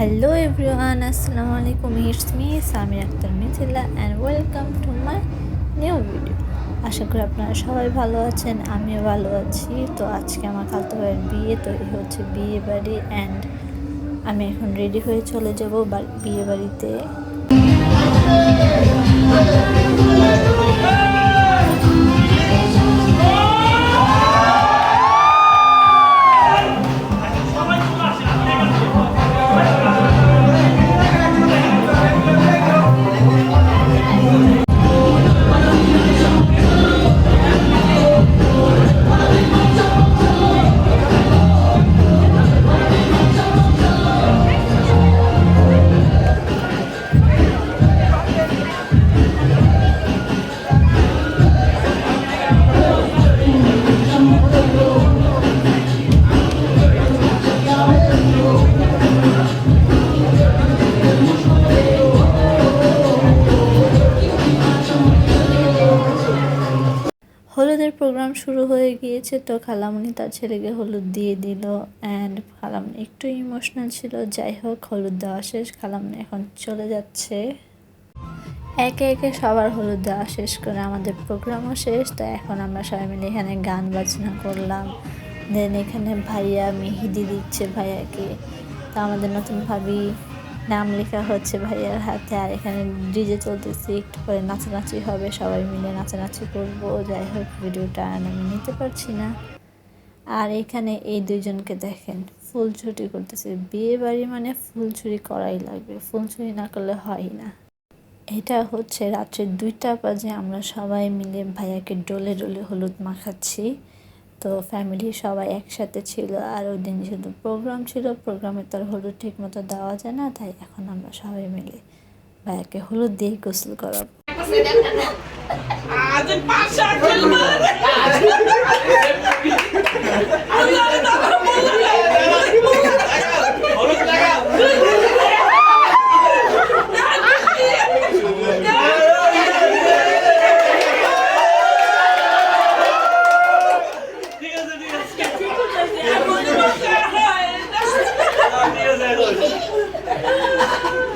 Hello everyone আসসালামু আলাইকুম it's me Samir Akhtar Mithila and welcome to my new video আশা করি আপনারা সবাই ভালো আছেন, আমিও ভালো আছি। তো আজকে আমার খালতো ভাইয়ের বিয়ে, তো এই হচ্ছে বিয়ে বাড়ি অ্যান্ড আমি এখন রেডি হয়ে চলে যাব বিয়ে বাড়িতে। হলুদের প্রোগ্রাম শুরু হয়ে গিয়েছে তো খালামণি তার ছেলেকে হলুদ দিয়ে দিল অ্যান্ড খালামণি একটু ইমোশনাল ছিল। যাই হোক, হলুদ দেওয়া শেষ খালামণি এখন চলে যাচ্ছে। একে একে সবার হলুদ দেওয়া শেষ করে আমাদের প্রোগ্রামও শেষ। তো এখন আমরা সবাই মিলে এখানে গান বাজনা করলাম। দেন এখানে ভাইয়া মেহেদি দিচ্ছে ভাইয়াকে। তো আমাদের নতুন ভাবি নাম লেখা হচ্ছে ভাইয়ার হাতে। আর এখানে ডিজে চলতেছে, একটু পরে নাচানাচি হবে, সবাই মিলে নাচানাচি করব। যাই হোক, ভিডিওটা আমি নিতে পারছি না। আর এখানে এই দুইজনকে দেখেন, ফুল ছুটি করতেছে। বিয়ে বাড়ি মানে ফুল চুরি করাই লাগবে, ফুল চুরি না করলে হয় না। এটা হচ্ছে রাত্রে দুইটা বাজে, আমরা সবাই মিলে ভাইয়াকে ডোলে ডোলে হলুদ মাখাচ্ছি। তো ফ্যামিলি সবাই একসাথে ছিল আর ওই দিন শুধু প্রোগ্রাম ছিল প্রোগ্রামে তো আর হলুদ ঠিক মতো দেওয়া যায় না, তাই এখন আমরা সবাই মিলে ভাইয়াকে হলুদ দিয়ে গোসল করাবো আজ পাশা খেলবে আল্লাহ তাআলা ঠিক আছে ঠিক আছে এমন মজা হয় না ঠিক আছে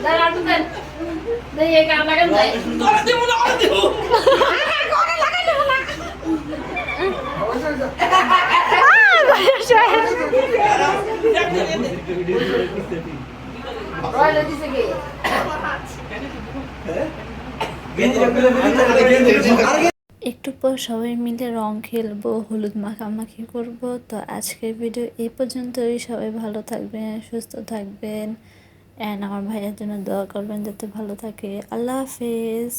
তোরা দিব না ওরা দিব একটু পর সবাই মিলে রং খেলব হলুদ মাখামাখি করব। তো আজকের ভিডিও এই পর্যন্তই। সবাই ভালো থাকবেন সুস্থ থাকবেন। অ্যান্ড আমার ভাইয়ের জন্য দোয়া করবেন যাতে ভালো থাকে। আল্লাহ হাফেজ।